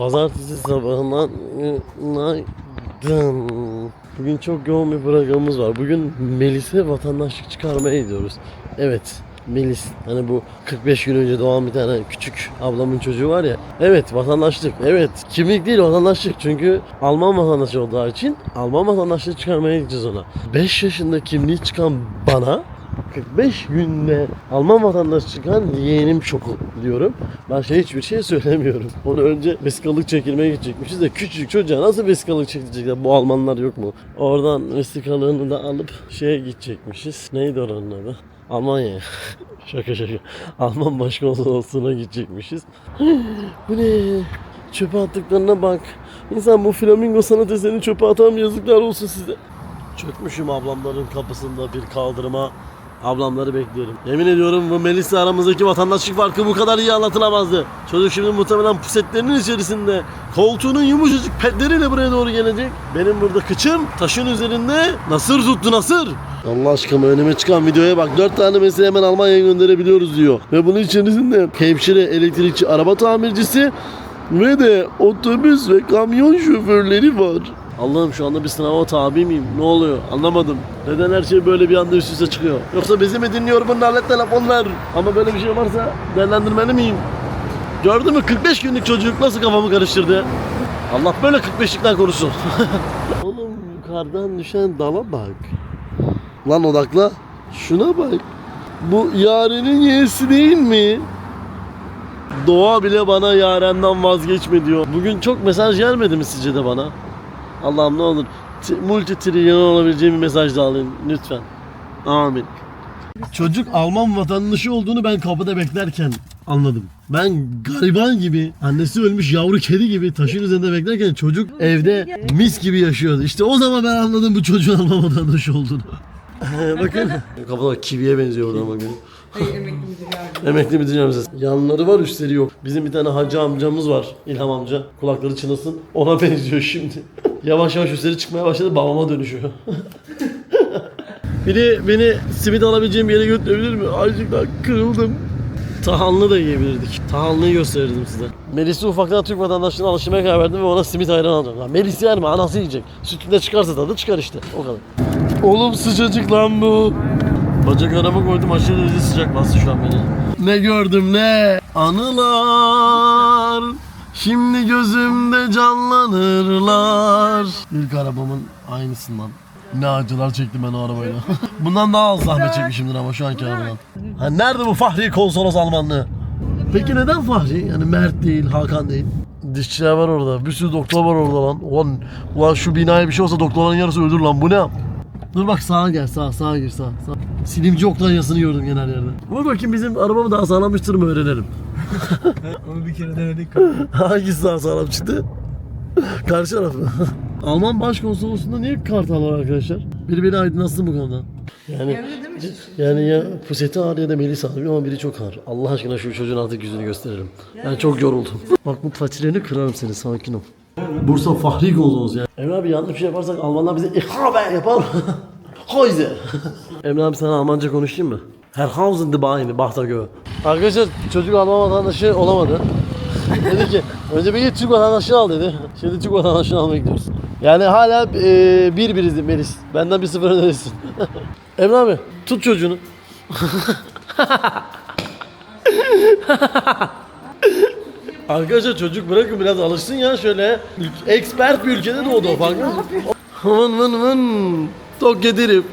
Pazartesi sabahından günaydın. Bugün çok yoğun bir programımız var. Bugün Melis'e vatandaşlık çıkarmaya gidiyoruz. Evet. Melis hani bu 45 gün önce doğan bir tane küçük ablamın çocuğu var ya. Evet vatandaşlık. Evet kimlik değil vatandaşlık. Çünkü Alman vatandaşı olduğu için Alman vatandaşlığı çıkarmaya gideceğiz ona. 5 yaşında kimliği çıkan bana 45 günde Alman vatandaşı çıkan yeğenim şoku diyorum. Başka hiçbir şey söylemiyorum. Onu önce vesikalık çekilmeye gidecekmişiz de küçücük çocuğa nasıl vesikalık çekilecekler? Bu Almanlar yok mu? Oradan vesikalığını da alıp şeye gidecekmişiz. Neydi oranın adı? Almanya. şaka şaka. Alman başkonsolosluğuna gidecekmişiz. bu ne? Çöpe attıklarına bak. İnsan bu flamingo sanat eserini çöpe atar? Yazıklar olsun size. Çökmüşüm ablamların kapısında bir kaldırıma. Ablamları bekliyorum. Yemin ediyorum bu Melis'le aramızdaki vatandaşlık farkı bu kadar iyi anlatılamazdı. Çocuk şimdi muhtemelen pusetlerinin içerisinde koltuğunun yumuşacık petleriyle buraya doğru gelecek. Benim burada kıçım taşın üzerinde nasır tuttu nasır. Allah aşkına önüme çıkan videoya bak. Dört tane mesleği hemen Almanya'ya gönderebiliyoruz diyor. Ve bunun içerisinde hemşire, elektrikçi, araba tamircisi ve de otobüs ve kamyon şoförleri var. Allah'ım şu anda bir sınava tabi miyim? Ne oluyor? Anlamadım. Neden her şey böyle bir anda üst üste çıkıyor? Yoksa bizi mi dinliyor bu nalet telefonlar? Ama böyle bir şey varsa değerlendirmeli miyim? Gördün mü 45 günlük çocuk nasıl kafamı karıştırdı? Allah böyle 45'likten korusun. Oğlum yukarıdan düşen dala bak. Lan odakla. Şuna bak. Bu yarenin yeğesi değil mi? Doğa bile bana yarenden vazgeçme diyor. Bugün çok mesaj gelmedi mi sizce de bana? Allah'ım ne olur multi trilyon olabileceğim bir mesaj da alayım lütfen. Amin. Çocuk Alman vatandaşı olduğunu ben kapıda beklerken anladım. Ben gariban gibi, annesi ölmüş yavru kedi gibi taşın üzerinde beklerken çocuk evde mis gibi yaşıyordu. İşte o zaman ben anladım bu çocuğun Alman vatandaşı olduğunu. bakın. Kapıda kiviye benziyor oradan bakın. Hayır emekli müdür yardımcısı. Emekli müdür yardımcısı. Yanları var üstleri yok. Bizim bir tane hacı amcamız var. İlham amca. Kulakları çınlasın. Ona benziyor şimdi. yavaş yavaş üstleri çıkmaya başladı. Babama dönüşüyor. Biri beni simit alabileceğim bir yere götürebilir mi? Acıktan kırıldım. Tahanlı da yiyebilirdik. Tahanlıyı gösterirdim size. Melis'i ufaktan Türk vatandaşlığına alıştırmaya karar verdim ve ona simit ayran alacağım. Lan Melis yer mi? Anası yiyecek. Sütünde çıkarsa tadı çıkar işte. O kadar. Oğlum sıcacık lan bu. Bacak arama koydum aşırı derece sıcak bastı şu an beni. Ne gördüm ne? Anılar. Şimdi gözümde canlanırlar. İlk arabamın aynısından. Ne acılar çektim ben o arabayla. Bundan daha az zahmet çekmişimdir ama şu anki arabadan. Ha, nerede bu Fahri konsolos Almanlığı? Peki neden Fahri? Yani Mert değil, Hakan değil. Dişçiler var orada. Bir sürü doktor var orada lan. Ulan, ulan şu binaya bir şey olsa doktorların yarısı ölür lan. Bu ne? Dur bak sağa gel sağa sağa gir sağa. sağa. Silimci Oktanyası'nı gördüm genel yerde. Vur bakayım bizim arabamı daha sağlamıştır mı öğrenelim. Onu bir kere denedik. Hangisi daha sağlam çıktı? Karşı taraf mı? Alman başkonsolosluğunda niye kartal var arkadaşlar? Biri beni aydınlatsın bu konuda. Yani yani ya Puseti ağır ya da Melis ağır ama biri çok ağır. Allah aşkına şu çocuğun artık yüzünü gösterelim. Ben çok yoruldum. Bak bu patilerini kırarım seni sakin ol. Bursa Fahri Konsolos ya. Emre abi yanlış bir şey yaparsak Almanlar bize İhabe yapar. Hayze. Emre abi sana Almanca konuşayım mı? Herhausen de Beine, Bahtagö. Arkadaşlar çocuk Alman vatandaşı olamadı. dedi ki önce bir git Türk vatandaşını al dedi. Şimdi Türk vatandaşını almaya gidiyoruz. Yani hala e, bir biriz Melis. Benden bir sıfır önerisin. Emre abi tut çocuğunu. Arkadaşlar çocuk bırakın biraz alışsın ya şöyle. Expert bir ülkede doğdu o farkında mısın? Vın vın vın. Tok yedirim.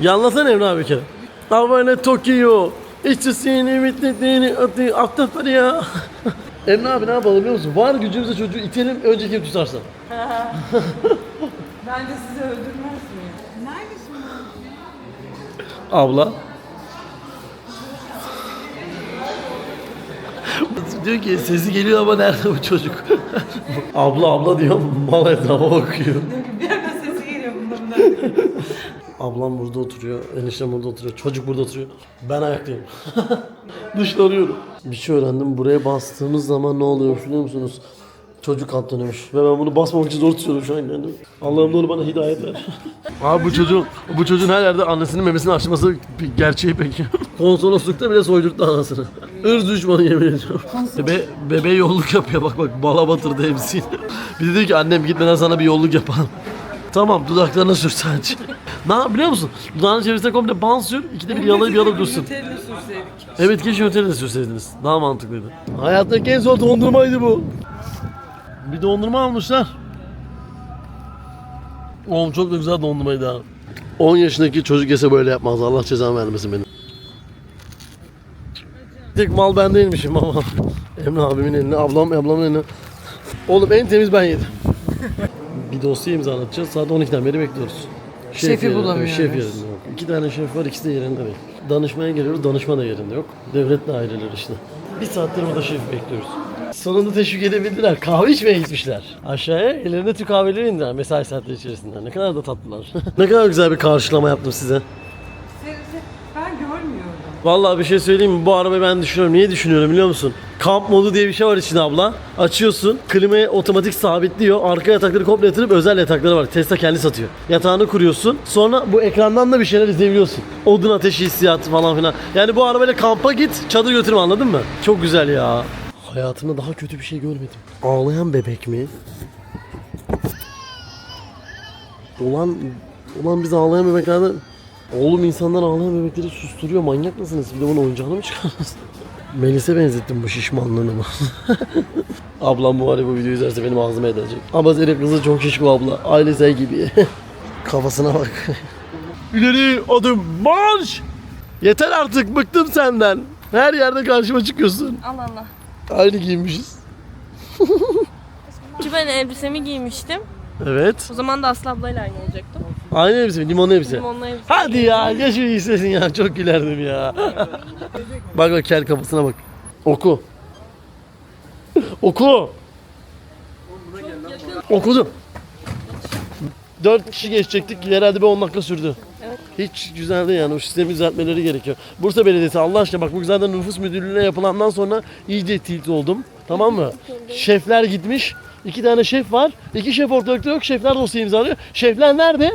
Ya anlatsana Emre abi bir kere. Havale Tokyo. İşte seni bittiğini atı aktar ya. Emre abi ne yapalım biliyor musun? Var gücümüzle çocuğu itelim önce kim tutarsa. Bence sizi öldürmez mi? Neredesin? Abla. Diyor ki sesi geliyor ama nerede bu çocuk? abla abla diyor mal etrafa bakıyor. Bir yerden sesi geliyor bunda bundan. Ablam burada oturuyor, eniştem burada oturuyor, çocuk burada oturuyor. Ben ayaktayım. Dışlanıyorum. Bir şey öğrendim. Buraya bastığımız zaman ne oluyor biliyor musunuz? Çocuk kantonuymuş. Ve ben bunu basmamak için zor tutuyorum şu an kendimi. Allah'ım doğru bana hidayet ver. Abi bu çocuğun, bu çocuğun her yerde annesinin memesini açması bir gerçeği peki. Konsoloslukta bile soydurttu anasını. Irz düşmanı yemin ediyorum. Bebe, bebeğe yolluk yapıyor bak bak bala batırdı hepsini. Bir de diyor ki annem gitmeden sana bir yolluk yapalım. Tamam dudaklarına sür sadece. ne yap biliyor musun? Dudağının çevresine komple ban sür. İkide bir yalayıp yalayıp dursun. Nutella sürseydik. Evet keşke otelde de sürseydiniz. Daha mantıklıydı. Hayattaki en zor dondurmaydı bu. Bir dondurma almışlar. Oğlum çok da güzel dondurmaydı ha. 10 yaşındaki çocuk yese böyle yapmaz. Allah cezanı vermesin benim. Tek mal ben değilmişim ama. Emre abimin eline, ablam, ablamın eline. Oğlum en temiz ben yedim. bir dosya imzalatacağız. Saat 12'den beri bekliyoruz. Şefi yerinde- bulamıyoruz. Şef yerinde yok. İki tane şef var, ikisi de yerinde değil. Danışmaya geliyoruz, danışma da yerinde yok. Devlet daireleri işte. Bir saattir burada şef bekliyoruz. Sonunda teşvik edebildiler. Kahve içmeye gitmişler. Aşağıya ellerinde Türk kahveleri indiler mesai saatleri içerisinde. Ne kadar da tatlılar. ne kadar güzel bir karşılama yaptım size. Ben görmüyorum. Vallahi bir şey söyleyeyim mi? Bu arabayı ben düşünüyorum. Niye düşünüyorum biliyor musun? Kamp modu diye bir şey var içinde abla. Açıyorsun. Klimayı otomatik sabitliyor. Arka yatakları komple yatırıp özel yatakları var. Tesla kendi satıyor. Yatağını kuruyorsun. Sonra bu ekrandan da bir şeyler izleyebiliyorsun. Odun ateşi hissiyatı falan filan. Yani bu arabayla kampa git. Çadır götürme anladın mı? Çok güzel ya. Hayatımda daha kötü bir şey görmedim. Ağlayan bebek mi? Ulan, ulan biz ağlayan bebeklerden Oğlum insanlar ağlayan bebekleri susturuyor. Manyak mısınız? Bir de bunu oyuncağına mı çıkardınız? Melis'e benzettim bu şişmanlığını mı? Ablam bu ya bu videoyu izlerse benim ağzıma edecek. Ama senin kızı çok şişko abla. Ailesi gibi. Kafasına bak. İleri adım marş! Yeter artık bıktım senden. Her yerde karşıma çıkıyorsun. Allah Allah. Aynı giyinmişiz. Çünkü ben elbisemi giymiştim. Evet. O zaman da Aslı ablayla aynı olacaktım. Aynı elbise, limonlu elbise. Limonlu elbise. Hadi ya bir istesin ya çok gülerdim ya. bak bak kel kafasına bak. Oku. Oku. Okudum. Dört kişi geçecektik. Herhalde bir 10 dakika sürdü. Evet. Hiç güzel değil yani. O sistemi düzeltmeleri gerekiyor. Bursa Belediyesi Allah aşkına bak bu zaten nüfus müdürlüğüne yapılandan sonra iyice tilt oldum. Tamam mı? Şefler gitmiş. İki tane şef var. İki şef ortalıkta yok. Şefler dosya imzalıyor. Şefler nerede?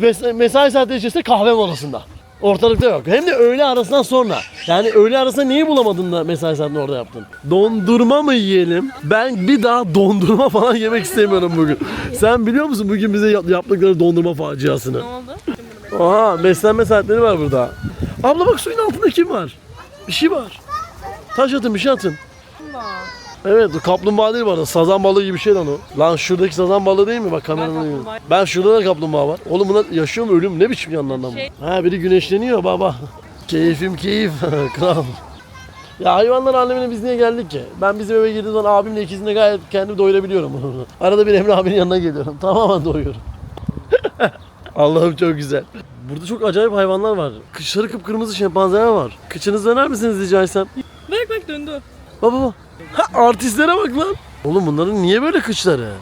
Mes- mesai saatleri içerisinde kahve molasında. Ortalıkta yok. Hem de öğle arasından sonra. Yani öğle arasında neyi bulamadın da mesai saatini orada yaptın? Dondurma mı yiyelim? Ben bir daha dondurma falan yemek istemiyorum bugün. Sen biliyor musun bugün bize yap- yaptıkları dondurma faciasını? Ne oldu? Aha beslenme saatleri var burada. Abla bak suyun altında kim var? Bir şey var. Taş atın bir şey atın. Evet kaplumbağa değil bu arada. Sazan balığı gibi bir şey lan o. Lan şuradaki sazan balığı değil mi? Bak kameranın önünde. kaplumbağa. Ben şurada da kaplumbağa var. Oğlum bunlar yaşıyor mu ölüm mü? ne biçim yanlarından mı? Şey- Ha biri güneşleniyor baba. Keyfim keyif. Kral. Ya hayvanlar alemine biz niye geldik ki? Ben bizim eve girdiğim zaman abimle ikisini gayet kendimi doyurabiliyorum. Arada bir Emre abinin yanına geliyorum. Tamamen doyuyorum. Allah'ım çok güzel. Burada çok acayip hayvanlar var. Kışları kıpkırmızı şempanzeler var. Kıçınızı döner misiniz rica etsem? Bak bak döndü. Baba baba. Ha, artistlere bak lan. Oğlum bunların niye böyle kıçları?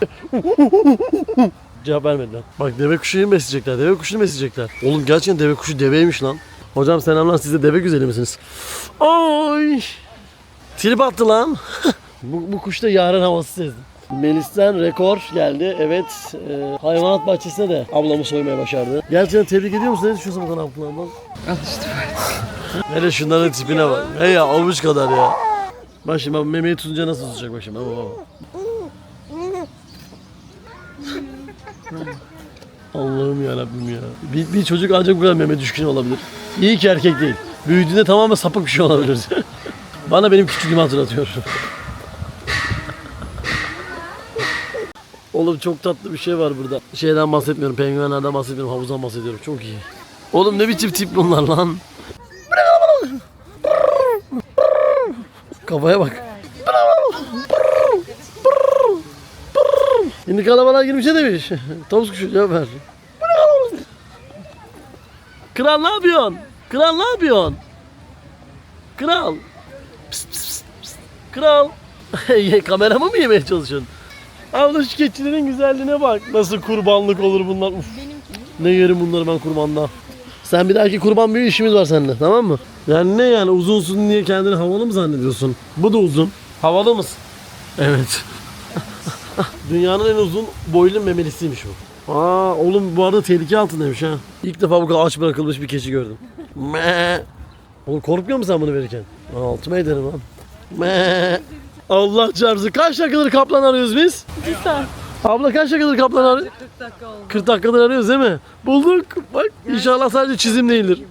Cevap vermediler. Bak deve kuşunu besleyecekler. Deve kuşunu besleyecekler. Oğlum gerçekten deve kuşu deveymiş lan. Hocam selamlar siz de deve güzeli misiniz? Ay. Trip attı lan. bu, bu kuşta yarın havası sezdim. Melis'ten rekor geldi. Evet. e, hayvanat bahçesine de ablamı soymaya başardı. Gerçekten tebrik ediyor musun? Ne düşünüyorsun bu konu hakkında ablam? Hele şunların tipine bak. He ya avuç kadar ya. Bak şimdi bak memeyi tutunca nasıl tutacak bak şimdi. Bak. Allah'ım ya Rabbim ya. Bir, bir çocuk ancak bu kadar meme düşkün olabilir. İyi ki erkek değil. Büyüdüğünde tamamen sapık bir şey olabilir. Bana benim küçüklüğümü hatırlatıyor. Oğlum çok tatlı bir şey var burada. Şeyden bahsetmiyorum, penguenlerden bahsetmiyorum, havuzdan bahsediyorum. Çok iyi. Oğlum ne biçim tip bunlar lan? Kafaya bak. Şimdi kalabalığa girmiş ne demiş? Tavus kuşu cevap ver. Kral ne yapıyorsun? Kral ne yapıyorsun? Kral. Pıst, pıst, pıst. Kral. Kameramı mı yemeye çalışıyorsun? Abla keçilerin güzelliğine bak. Nasıl kurbanlık olur bunlar. Uf. Ne yerim bunları ben kurbanla. Sen bir dahaki kurban büyü işimiz var seninle tamam mı? Yani ne yani uzunsun diye kendini havalı mı zannediyorsun? Bu da uzun. Havalı mısın? Evet. Dünyanın en uzun boylu memelisiymiş bu. Aa oğlum bu arada tehlike altındaymış ha. İlk defa bu kadar aç bırakılmış bir keçi gördüm. Me. Oğlum korkmuyor musun sen bunu verirken? Altıma ederim lan. Me. Allah çarpsın. Kaç dakikadır kaplan arıyoruz biz? Bir saat. Abla kaç dakikadır kaplan arıyoruz? 40 dakika oldu. 40 dakikadır arıyoruz değil mi? Bulduk. Bak inşallah sadece çizim değildir.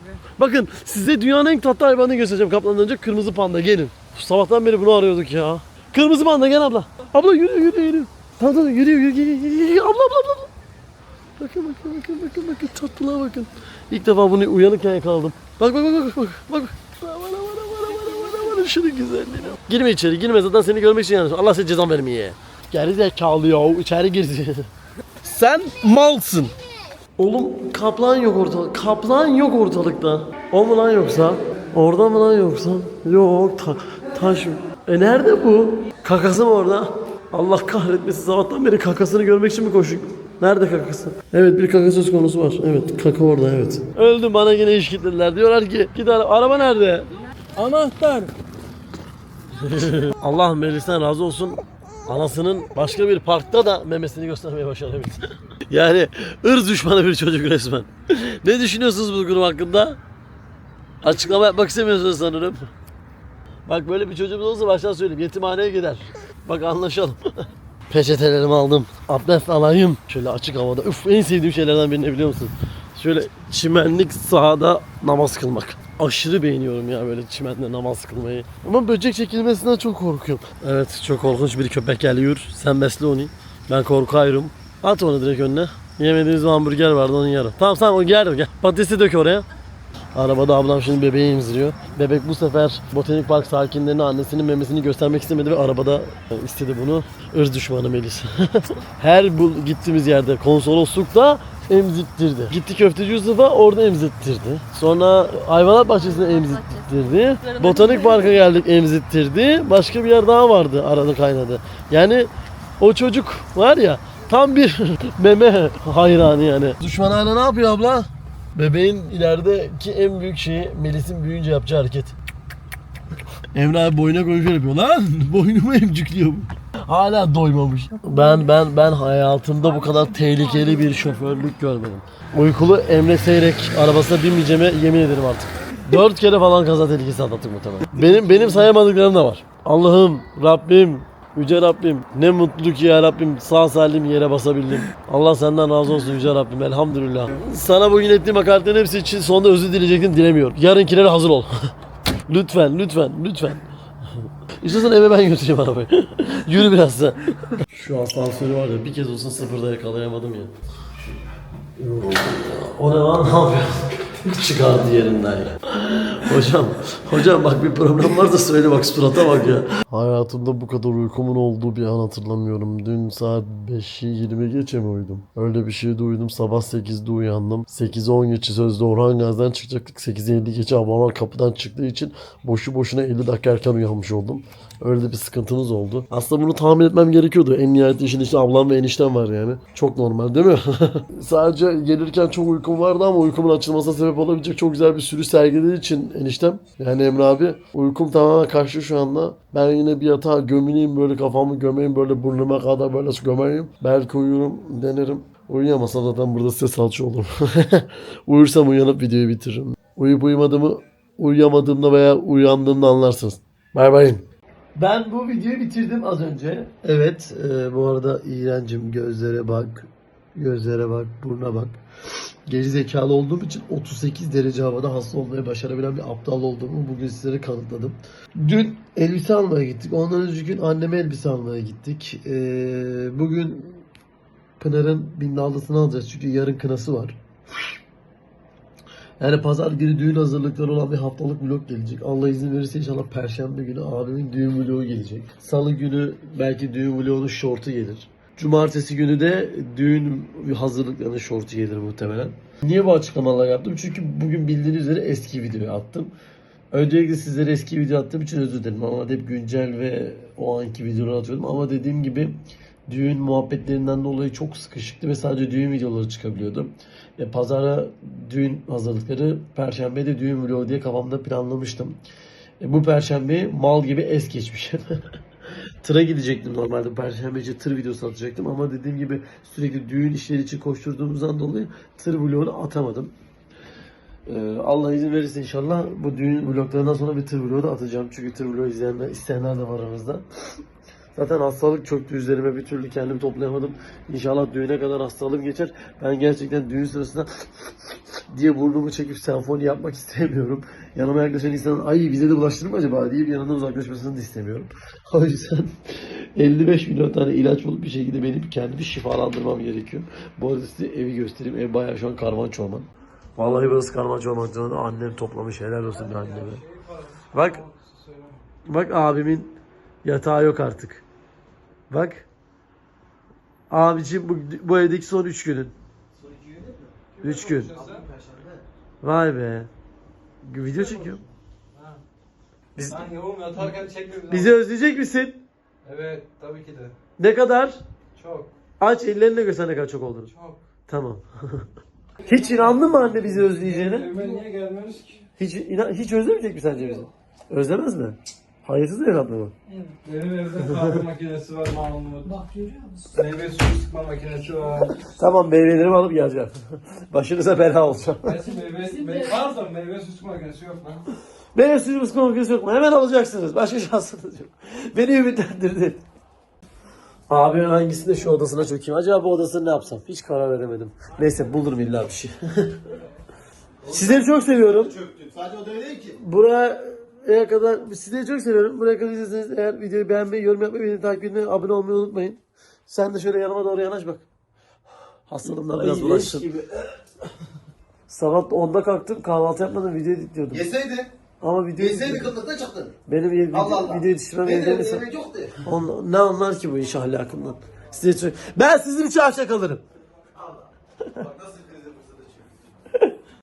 Bakın size dünyanın en tatlı hayvanını göstereceğim kaplandan önce. Kırmızı panda gelin. Sabahtan beri bunu arıyorduk ya. Kırmızı panda gel abla. Abla yürü yürü yürü. Tamam tamam yürü yürü yürü, yürü, yürü. Abla abla abla. abla. Bakın bakın bakın bakın bakın tatlılığa bakın. İlk defa bunu uyanıkken yakaladım. Bak bak bak bak bak. bak. Şunun güzelliğine. Girme içeri girme zaten seni görmek için yani. Allah seni cezan vermeye. Geri zekalı ya içeri girdi. Sen malsın. Oğlum kaplan yok ortalık. Kaplan yok ortalıkta. O mu lan yoksa? Orada mı lan yoksa? Yok ta- taş. E nerede bu? Kakası mı orada? Allah kahretmesin sabahtan beri kakasını görmek için mi koşuyor? Nerede kakası? Evet bir kaka söz konusu var. Evet kaka orada evet. Öldüm bana yine iş kitlediler. Diyorlar ki ara- araba nerede? Anahtar. Allah Melis'ten razı olsun. Anasının başka bir parkta da memesini göstermeye başarabildi. yani ırz düşmanı bir çocuk resmen. ne düşünüyorsunuz bu durum hakkında? Açıklama yapmak istemiyorsunuz sanırım. Bak böyle bir çocuğumuz olsa baştan söyleyeyim. Yetimhaneye gider. Bak anlaşalım. Peçetelerimi aldım. Abdest alayım. Şöyle açık havada. Üf en sevdiğim şeylerden birini biliyor musun? Şöyle çimenlik sahada namaz kılmak. Aşırı beğeniyorum ya böyle çimende namaz kılmayı. Ama böcek çekilmesinden çok korkuyorum. Evet çok korkunç bir köpek geliyor. Sen besle onu. Ben korkuyorum. At onu direkt önüne. Yemediğimiz hamburger vardı onu yerim. Tamam tamam o yer gel. Patatesi dök oraya. Arabada ablam şimdi bebeği emziriyor. Bebek bu sefer botanik park sakinlerine annesinin memesini göstermek istemedi ve arabada istedi bunu. Irz düşmanı Melis. Her bu gittiğimiz yerde konsoloslukta emzittirdi. Gitti köfteci Yusuf'a orada emzittirdi. Sonra hayvanat bahçesine emzittirdi. Botanik parka geldik emzittirdi. Başka bir yer daha vardı arada kaynadı. Yani o çocuk var ya tam bir meme hayranı yani. Düşman hala ne yapıyor abla? Bebeğin ilerideki en büyük şeyi Melis'in büyüyünce yapacağı hareket. Emre abi boyuna koyup şöyle yapıyor lan. Boynumu emcikliyor bu. Hala doymamış. Ben ben ben hayatımda bu kadar tehlikeli bir şoförlük görmedim. Uykulu Emre Seyrek arabasına binmeyeceğime yemin ederim artık. Dört kere falan kaza tehlikesi atlattık muhtemelen. Benim benim sayamadıklarım da var. Allah'ım, Rabbim, Yüce Rabbim ne mutlu ki ya Rabbim sağ salim yere basabildim. Allah senden razı olsun Yüce Rabbim elhamdülillah. Sana bugün ettiğim hakaretlerin hepsi için sonunda özür dileyecektim dilemiyorum. Yarınkilere hazır ol. lütfen lütfen lütfen. İstiyorsan eve ben götüreyim arabayı. Yürü biraz sen. Şu asansörü var ya bir kez olsa sıfırda yakalayamadım ya. O ne lan ne yapıyorsun? Çıkardı yerinden ya. Hocam, hocam bak bir problem varsa söyle bak surata bak ya. Hayatımda bu kadar uykumun olduğu bir an hatırlamıyorum. Dün saat 5'i 20 geçe mi uyudum? Öyle bir şey duydum. Sabah 8'de uyandım. 8'e 10 geçe sözde Orhan Gazi'den çıkacaktık. 8'e 50 geçe ablamlar kapıdan çıktığı için boşu boşuna 50 dakika erken uyanmış oldum. Öyle de bir sıkıntımız oldu. Aslında bunu tahmin etmem gerekiyordu. En nihayetinde işin içinde ablam ve eniştem var yani. Çok normal değil mi? Sadece gelirken çok uykum vardı ama uykumun açılmasına sebep olabilecek çok güzel bir sürü sergilediği için eniştem. Yani Emre abi uykum tamamen kaçtı şu anda. Ben yine bir yatağa gömüleyim böyle kafamı gömeyim böyle burnuma kadar böyle gömeyim. Belki uyurum denerim. Uyuyamasam zaten burada ses alçı olurum. Uyursam uyanıp videoyu bitiririm. Uyuyup uyumadığımı uyuyamadığımda veya uyandığımda anlarsınız. Bay bay. Ben bu videoyu bitirdim az önce. Evet, e, bu arada iğrencim gözlere bak, gözlere bak, buruna bak. Geri zekalı olduğum için 38 derece havada hasta olmaya başarabilen bir aptal olduğumu bugün sizlere kanıtladım. Dün elbise almaya gittik. Ondan önceki gün anneme elbise almaya gittik. E, bugün Pınar'ın bindallısını alacağız çünkü yarın kınası var. Yani pazar günü düğün hazırlıkları olan bir haftalık vlog gelecek. Allah izin verirse inşallah perşembe günü abimin düğün vlogu gelecek. Salı günü belki düğün vlogunun shortu gelir. Cumartesi günü de düğün hazırlıklarının shortu gelir muhtemelen. Niye bu açıklamalar yaptım? Çünkü bugün bildiğiniz üzere eski videoyu attım. Öncelikle sizlere eski video attığım için özür dilerim. Ama hep güncel ve o anki videoları atıyordum. Ama dediğim gibi düğün muhabbetlerinden dolayı çok sıkışıktı ve sadece düğün videoları çıkabiliyordu. E, pazara düğün hazırlıkları, perşembe de düğün vlogu diye kafamda planlamıştım. E, bu perşembe mal gibi es geçmişim. tıra gidecektim normalde. Perşembeci tır videosu atacaktım ama dediğim gibi sürekli düğün işleri için koşturduğumuzdan dolayı tır vlogunu atamadım. Ee, Allah izin verirse inşallah bu düğün vloglarından sonra bir tır vlogu da atacağım. Çünkü tır vlogu izleyenler, isteyenler de var aramızda. Zaten hastalık çöktü üzerime bir türlü kendimi toplayamadım. İnşallah düğüne kadar hastalığım geçer. Ben gerçekten düğün sırasında diye burnumu çekip senfoni yapmak istemiyorum. Yanıma yaklaşan insanın ay bize de bulaştırır mı acaba deyip yanından uzaklaşmasını da istemiyorum. O yüzden 55 milyon tane ilaç bulup bir şekilde benim kendimi şifalandırmam gerekiyor. Bu arada size evi göstereyim. Ev bayağı şu an karman çorman. Vallahi burası karman çorman. Annem toplamış. Helal olsun anneme. Bak. Bak abimin yatağı yok artık. Bak. Abicim bu, bu evdeki son 3 günün. 3 gün. Vay be. Video çekiyorum. Biz, Lan oğlum yatarken çekme bizi özleyecek misin? Evet tabii ki de. Ne kadar? Çok. Aç ellerine göster ne kadar çok olduğunu. Çok. Tamam. hiç inandın mı anne bizi özleyeceğine? Evime niye gelmiyoruz ki? Hiç inan, hiç özlemeyecek mi sence bizi? Özlemez mi? Hayırsız evlat mı bu? Benim evde kahve makinesi var Mahmut. Bak görüyor musun? Meyve suyu sıkma makinesi var. Tamam meyvelerimi alıp geleceğim. Başınıza bela olacağım. Gerçi meyve, meyve var da meyve suyu sıkma makinesi yok lan. Meyve suyu ısma makinesi yok mu? Hemen alacaksınız. Başka şansınız yok. Beni ümitlendirdin. Abi hangisinde şu odasına çökeyim? Acaba bu odasını ne yapsam? Hiç karar veremedim. Neyse bulurum illa bir şey. Sizleri çok seviyorum. çöktün. Sadece o da değil ki. Buraya kadar sizleri çok seviyorum. Buraya kadar izlediyseniz eğer videoyu beğenmeyi, yorum yapmayı, beni takip etmeyi, abone olmayı unutmayın. Sen de şöyle yanıma doğru yanaş bak. Hastalığımdan biraz bulaştım. Sabah 10'da kalktım kahvaltı yapmadım video editliyordum. Yeseydi. Ama video Yeseydi kıtlıkta çıktın. benim video, Allah Allah. video yetiştirmem Benim evde misin? yemek yoktu. On, ne anlar ki bu iş ahlakından? Size çok... Ben sizin için aşağı kalırım. Bak nasıl